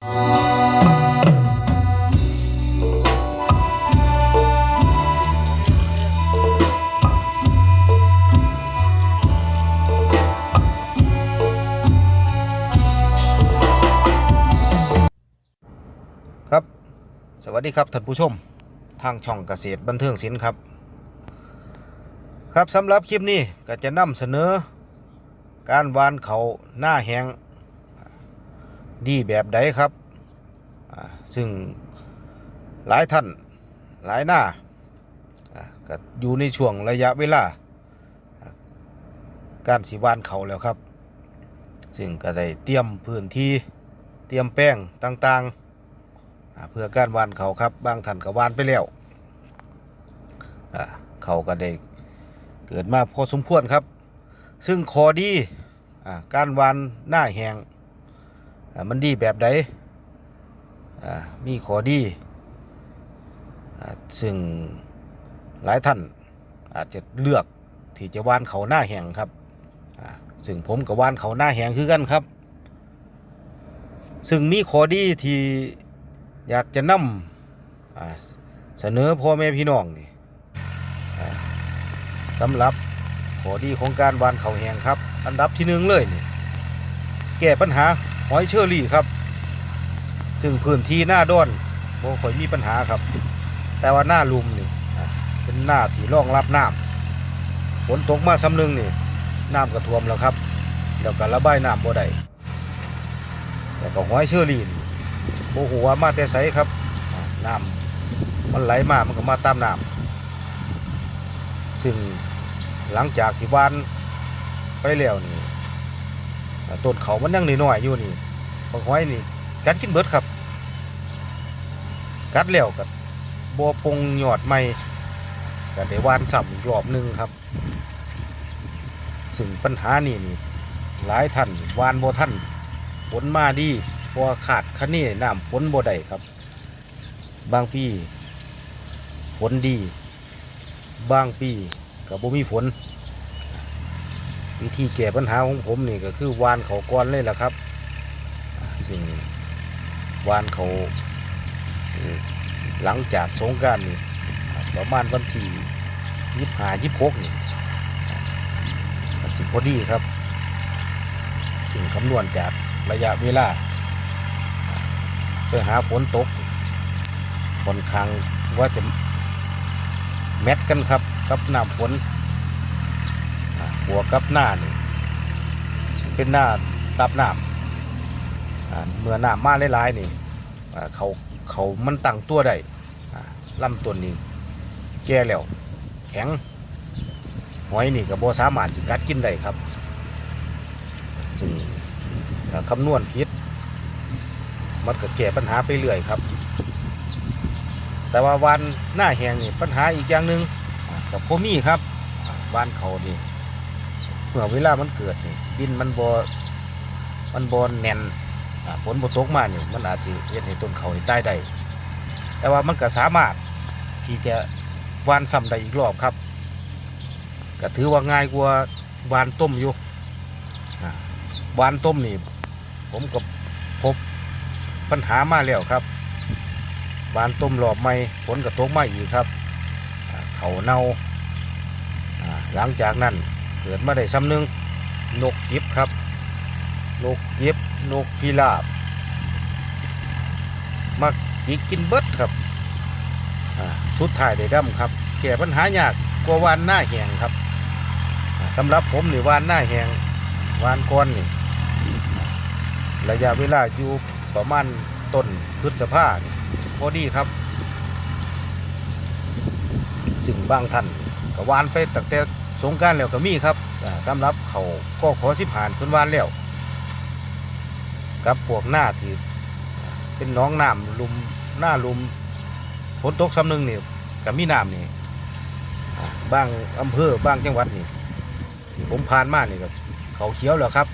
ครับ สวัสดีครับท่านผู้ชม ทางช่องเกษตรบันเทิงศิลป์ครับ ครับสำหรับคลิปนี้ก็จะนำเสนอ การวานเขาหน้าแหง ดีแบบใดครับซึ่งหลายท่านหลายหน้าก็อยู่ในช่วงระยะเวลา การสิวานเขาแล้วครับ ซึ่งก็ได้เตรียมพื้นที่เตรียมแป้งต่างๆ เพื่อการวานเขาครับ บางท่านก็วานไปแล้วเขาก็ได้เกิดมาพอสมควรครับ ซึ่งขอดีอการวานหน้าแหง มันดีแบบใดมีขอดีซึ่งหลายท่านอาจจะเลือกที่จะวานเขาหน้าแหงครับซึ่งผมกับวานเขาหน้าแหงคือกันครับ ซึ่งมีขอดีที่อยากจะนำอ่าเสนอพ่อแม่พี่น้องนี่สำหรับขอดีของการวานเขาแหงครับ อันดับที่หนึ่งเลยนี่แก้ปัญหา หอยเชอรี่ครับ ซึ่งพื้นที่หน้าด้อนบ่ค่อยมีปัญหาครับ แต่ว่าหน้าลุมนี่เป็นหน้าที่รองรับน้ำฝนตกมาซ้ำหนึงนี่น้ำก็ท่วมแล้วครับแล้วก็ระบายน้ำบ่ได้แล้วก็หอยเชอรี่โมโหว่ามาแต่ใสครับน้ำมันไหลมามันก็มาตามน้ำซึ่งหลังจากที่วานไปแล้วนี่ ต้นเขามันยังน้อยๆอยู่นี่บางห้อยนี่กัดกินเบิดครับ กัดแล้วกับบัวปงหยอดใหม่ก็ได้วานซ้ำอีกรอบหนึ่งครับ ซึ่งปัญหานี่นี่หลายท่านวานบ่ท่านผลมาดีพราะว่าขาดคะเนน้ำฝนบ่ได้ครับ บางปีฝนดี บางปีก็บ่มีฝน วิธีแก้ปัญหาของผมนี่ก็คือวานเขาก้อนเลยล่ะครับอ่าซึ่งวานเขาหลังจากสงการนี่ประมาณวันที่ยี่ห้ายี่หกนี่สิพอดีครับซึ่งคำนวณจากระยะเวลาเพื่อหาฝนตกค่อนข้างว่าจะแมทกันครับกับน้ำฝน บวกกับหน้านี่เป็นหน้ารับน้ำอ่าเมื่อน้ำมาหลายๆนี่เขาเขามันตั้งตัวได้อ่าลำต้นนี้แก่แล้วแข็งหอยนี่ก็บ่สามารถสิกัดกินได้ครับซึ่งคำนวณผิดมันก็แก้ปัญหาไปเรื่อยครับ แต่ว่าวันหน้าแหงนี่ปัญหาอีกอย่างหนึ่งอ่ากับโคมี่ครับบ้านเขานี่ เมื่อเวลามันเกิดนี่ดินมันบอมันบอแน่นฝนบตกมานี่มันอาจจะเฮ็ดให้ต้นเขาในี่ตายได้แต่ว่ามันก็สามารถที่จะวานซ้ำได้อีกรอบครับก็ถือว่าง่ายกว่าวานต้มอยู่วานต้มนี่ผมก็พบปัญหามาแล้วครับบานต้มหลอบไม่ฝนกระตกมาอีกครับ เขาเน่าหลังจากนั้น กิดมาได้ซ้ำหนึงนกจิบครับ นกจิบนกพิราบมากิกินเบิดครับสุดท้ายได้ดำครับ แก้ปัญหายากกว่าวานหน้าแหงครับอ่าสำหรับผมนี่วานหน้าแหงวานก้อนนี่ระยะเวลาอยู่ประมาณต้นพฤษภาพอดีครับ สิ่งบางท่านก็วานไปตั้งแต่ สงการแล้วก็มีครับอ่าสำหรับเขาก็ขอสิบหานพิ่นวานแล้วกับพวกหน้าที่เป็นน้องน้ำลุมหน้าลุมฝนตกซ้ำหนึ่งนี่ก็มีน้ำนี่อ่าบางอำเภอบางจังหวัดนี่ที่ผมผ่านมานี่ก็เขาเขียวแล้วครับ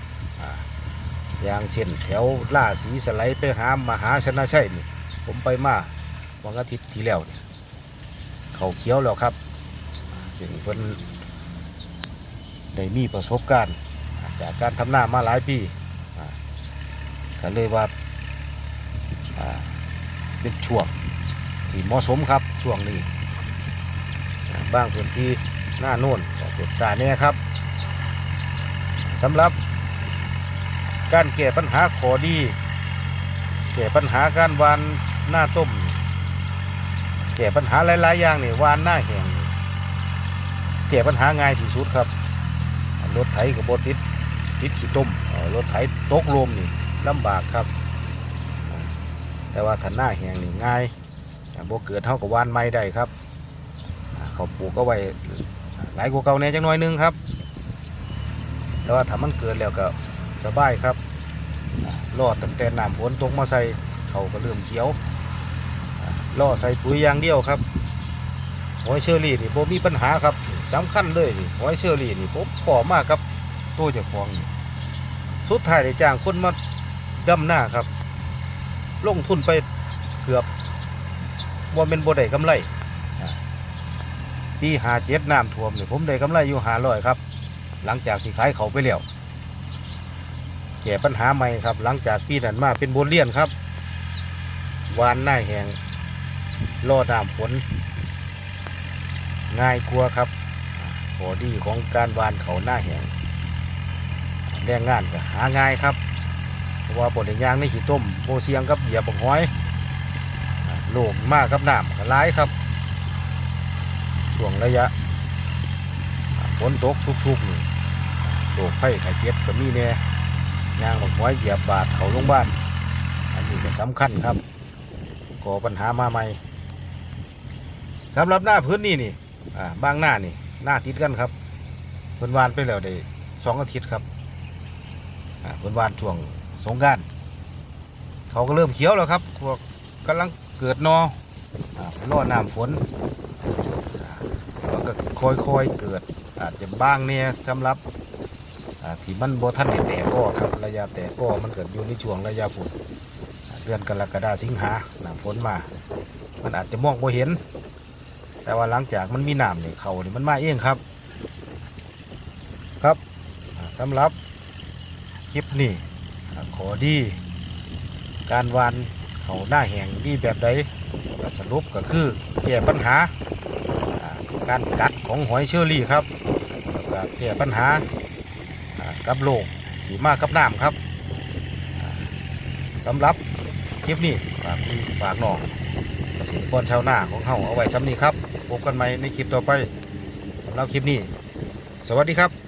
อย่างเช่นแถวล่าสีสไลด์ไปหามหาชนะชัยนี่ผมไปมาวันอาทิตย์ที่แล้วนี่เขาเขียวแล้วครับจึงเพิ่น ได้มีประสบการณ์ จากการทำหน้ามาหลายปีอ่าก็เลยว่าเป็นช่วงที่เหมาะสมครับช่วงนี้อ่าบางพื้นที่หน้าโน่นเจ็บสาแน่ครับสำหรับการแก้ปัญหาขอดีแก้ปัญหาการวานหน้าต้มแก้ปัญหาหลายๆอย่างนี่วานหน้าแห้งแก้ปัญหาง่ายที่สุดครับ รถไถกับบติดติดขี้ต้มรถไถตกลมนี่ลำบากครับ แต่ว่าถ้าหน้าแหงนี่ง่ายอ่าบ่เกิดเท่ากับวานไม้ได้ครับเขาปลูกก็ไว้หลายกว่าเก่าแน่จังน้อยนึงครับ แต่ว่าถ้ามันเกิดแล้วก็สบายครับอ่ารอดตั้งแต่น้ำฝนตกมาใส่เขาก็เริ่มเขียวอ่ารอใส่ปุ๋ยอย่างเดียวครับหอยเชอรี่นี่โบมีปัญหาครับ สำคัญเลยนี่หอยเชอรี่นี่ผมขอมากครับตัวเจ้าของนี่สุดท้ายได้จ้างคนมาดำหน้าครับ ลงทุนไปเกือบว่าเป็นบ่ได้กำไรอ่าปีหาเจ็ดน้ำท่วมนี่ผมได้กำไรอยู่หาร้อยครับ หลังจากที่ขายเขาไปแล้วแก้ปัญหาใหม่ครับ หลังจากปีนั้นมาเป็นบทเรียนครับ วานหน้าแหงรอน้ำฝนง่ายกลัวครับ ขอดีของการวานเขาหน้าแหงแรงงานก็หาง่ายครับเพราะว่าบดยางในขี้ต้มโบเสียงกับเหยียบบักห้อยโลกมากกับน้ำก็ร้ายครับช่วงระยะฝนตกชุกๆนี่โรคไข้ไข้เจ็บก็มีแน่ยางบักห้อยเหยียบบาดเขาโรงพยาบาลอันนี้ก็สำคัญครับก่อปัญหามาใหม่สำหรับหน้าพื้นนี่นี่บางหน้านี่ หน้าติดกันครับเพิ่นวานไปแล้วได้สองอาทิตย์ครับเพิ่นวานช่วงสงการเขาก็เริ่มเขียวแล้วครับพวกกำลังเกิดนอรอน้ำฝนแล้วก็ค่อยๆเกิดอาจจะบ้างเนี่ยสำหรับที่มันโบท่านแต่ก็ครับระยะแต่ก็มันเกิดอยู่ในช่วงระยะฝนเดือนกรกฎาสิงหาหน้าฝนมา มันอาจจะมองโบเห็น แต่ว่าหลังจากมันมีน้ำเนี่ยเขาเนี่ยมันมาเองครับ ครับสำหรับคลิปนี้ขอดี การวานเขาหน้าแห่งดีแบบใดสรุปก็คือแก้ปัญหา การกัดของหอยเชอรี่ครับแล้วก็แก้ปัญหากับโรคที่มากับน้ำครับสำหรับ คลิปนี้ฝากพี่ฝากน้องเกษตรกรชาวนาของเฮาเอาไว้ซ้ำนี้ครับพบกันใหม่ในคลิปต่อไปสำหรับคลิปนี้ สวัสดีครับ